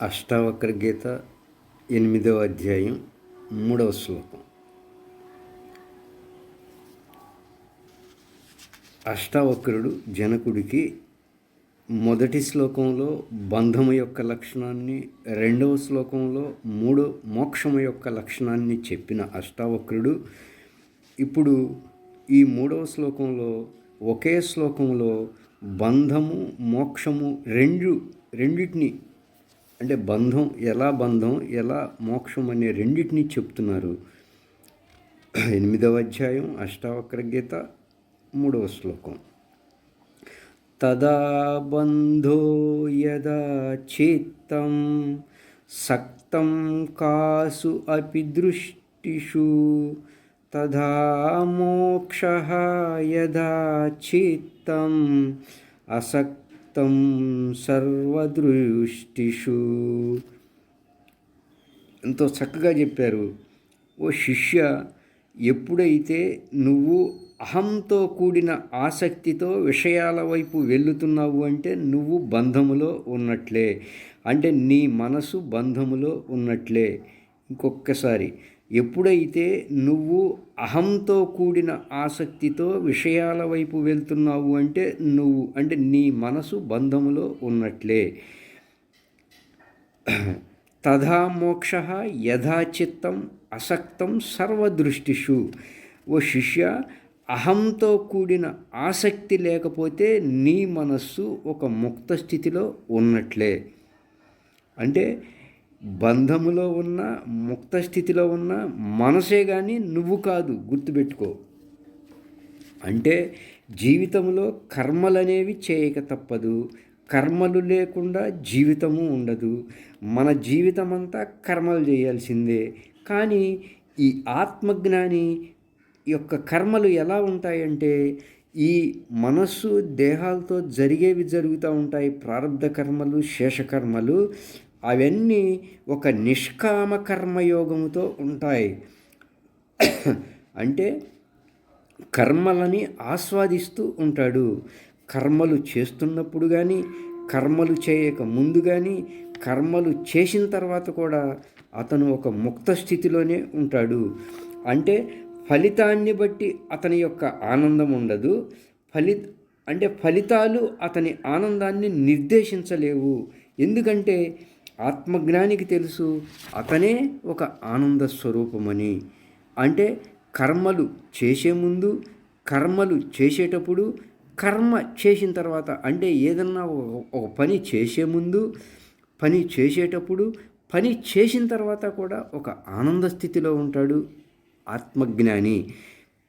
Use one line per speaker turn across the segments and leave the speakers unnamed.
అష్టావక్ర గీత ఎనిమిదవ అధ్యాయం మూడవ శ్లోకం. అష్టావక్రుడు జనకుడికి మొదటి శ్లోకంలో బంధము యొక్క లక్షణాన్ని రెండవ శ్లోకంలో మూడో మోక్షము యొక్క లక్షణాన్ని చెప్పిన అష్టావక్రుడు ఇప్పుడు ఈ మూడవ శ్లోకంలో ఒకే శ్లోకంలో బంధము మోక్షము రెండు రెండిటిని అంటే బంధం ఎలా బంధం ఎలా మోక్షం అనే రెండింటినీ చెప్తున్నారు. ఎనిమిదవ అధ్యాయం అష్టావక్ర గీత మూడవ శ్లోకం. తదా బంధో యదా చిత్తం సక్తం కాసు అపి దృష్టిషు తదా మోక్ష యదా చిత్తం అసక్తం సర్వదృష్టిషు. ఎంతో చక్కగా చెప్పారు. ఓ శిష్య ఎప్పుడైతే నువ్వు అహంతో కూడిన ఆసక్తితో విషయాల వైపు వెళ్తున్నావు అంటే నువ్వు బంధములో ఉన్నట్లే. అంటే నీ మనసు బంధములో ఉన్నట్లే. ఇంకొకసారి ఎప్పుడైతే నువ్వు అహంతో కూడిన ఆసక్తితో విషయాల వైపు వెళ్తున్నావు అంటే నువ్వు అంటే నీ మనసు బంధములో ఉన్నట్లే. తథా మోక్ష యథాచిత్తం అసక్తం సర్వదృష్టిషు. ఓ శిష్య అహంతో కూడిన ఆసక్తి లేకపోతే నీ మనస్సు ఒక ముక్త స్థితిలో ఉన్నట్లే. అంటే బంధములో ఉన్న ముక్త స్థితిలో ఉన్న మనసే కానీ నువ్వు కాదు గుర్తుపెట్టుకో. అంటే జీవితంలో కర్మలనేవి చేయక తప్పదు. కర్మలు లేకుండా జీవితము ఉండదు. మన జీవితం అంతా కర్మలు చేయాల్సిందే. కానీ ఈ ఆత్మజ్ఞాని యొక్క కర్మలు ఎలా ఉంటాయంటే ఈ మనస్సు దేహాలతో జరిగేవి జరుగుతూ ఉంటాయి. ప్రారంధ కర్మలు శేషకర్మలు అవన్నీ ఒక నిష్కామ కర్మయోగముతో ఉంటాయి. అంటే కర్మలని ఆస్వాదిస్తూ ఉంటాడు. కర్మలు చేస్తున్నప్పుడు కానీ కర్మలు చేయక ముందు కానీ కర్మలు చేసిన తర్వాత కూడా అతను ఒక ముక్త స్థితిలోనే ఉంటాడు. అంటే ఫలితాన్ని బట్టి అతని యొక్క ఆనందం ఉండదు. ఫలి అంటే ఫలితాలు అతని ఆనందాన్ని నిర్దేశించలేవు. ఎందుకంటే ఆత్మజ్ఞానికి తెలుసు. అతనే ఒక ఆనంద స్వరూపమని. అంటే కర్మలు చేసే ముందు కర్మలు చేసేటప్పుడు కర్మ చేసిన తర్వాత అంటే ఏదన్నా ఒక పని చేసే ముందు పని చేసేటప్పుడు పని చేసిన తర్వాత కూడా ఒక ఆనంద స్థితిలో ఉంటాడు ఆత్మజ్ఞాని.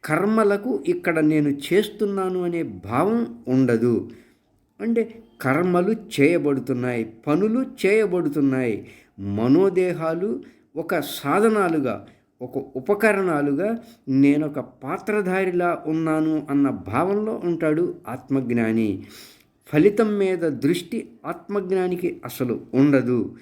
కర్మలకు ఇక్కడ నేను చేస్తున్నాను అనే భావం ఉండదు. అంటే కర్మలు చేయబడుతున్నాయి పనులు చేయబడుతున్నాయి. మనోదేహాలు ఒక సాధనాలుగా ఒక ఉపకరణాలుగా నేను ఒక పాత్రధారిలా ఉన్నాను అన్న భావనలో ఉంటాడు ఆత్మజ్ఞాని. ఫలితం మీద దృష్టి ఆత్మజ్ఞానికి అసలు ఉండదు.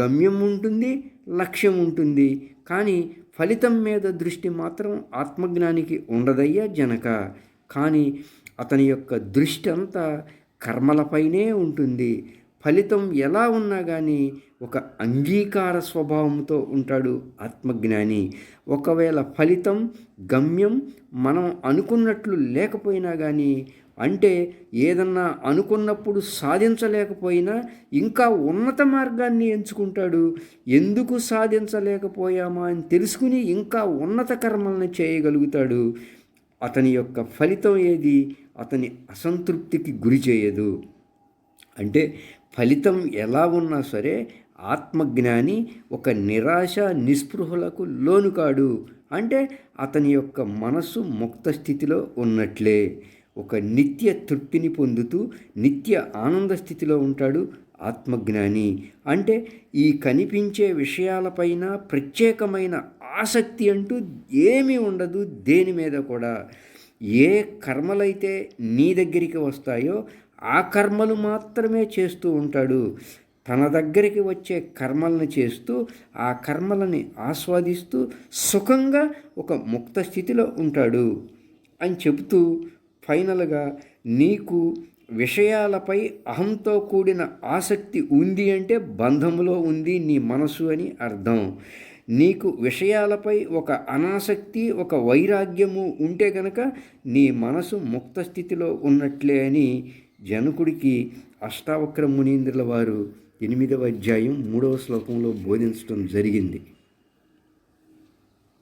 గమ్యం ఉంటుంది లక్ష్యం ఉంటుంది. కానీ ఫలితం మీద దృష్టి మాత్రం ఆత్మజ్ఞానికి ఉండదయ్యా జనక. కానీ అతని యొక్క దృష్టి అంతా కర్మలపైనే ఉంటుంది. ఫలితం ఎలా ఉన్నా కానీ ఒక అంగీకార స్వభావంతో ఉంటాడు ఆత్మజ్ఞాని. ఒకవేళ ఫలితం గమ్యం మనం అనుకున్నట్లు లేకపోయినా కానీ అంటే ఏదన్నా అనుకున్నప్పుడు సాధించలేకపోయినా ఇంకా ఉన్నత మార్గాన్ని ఎంచుకుంటాడు. ఎందుకు సాధించలేకపోయామా అని తెలుసుకుని ఇంకా ఉన్నత కర్మలను చేయగలుగుతాడు. అతని యొక్క ఫలితం ఏది? అతని అసంతృప్తికి గురి చేయదు. అంటే ఫలితం ఎలా ఉన్నా సరే ఆత్మజ్ఞాని ఒక నిరాశ నిస్పృహలకు లోను కాడు. అంటే అతని యొక్క మనస్సు ముక్త స్థితిలో ఉన్నట్లే. ఒక నిత్య తృప్తిని పొందుతూ నిత్య ఆనంద స్థితిలో ఉంటాడు ఆత్మజ్ఞాని. అంటే ఈ కనిపించే విషయాలపైన ప్రత్యేకమైన ఆసక్తి అంటూ ఏమీ ఉండదు. దేని మీద కూడా ఏ కర్మలైతే నీ దగ్గరికి వస్తాయో ఆ కర్మలు మాత్రమే చేస్తూ ఉంటాడు. తన దగ్గరికి వచ్చే కర్మలను చేస్తూ ఆ కర్మలని ఆస్వాదిస్తూ సుఖంగా ఒక ముక్త స్థితిలో ఉంటాడు అని చెబుతూ ఫైనల్గా నీకు విషయాలపై అహంతో కూడిన ఆసక్తి ఉంది అంటే బంధములో ఉంది నీ మనసు అని అర్థం. నీకు విషయాలపై ఒక అనాసక్తి ఒక వైరాగ్యము ఉంటే గనక నీ మనసు ముక్త స్థితిలో ఉన్నట్లే అని జనకుడికి అష్టావక్ర మునీంద్రుల వారు ఎనిమిదవ అధ్యాయం మూడవ శ్లోకంలో బోధించడం జరిగింది.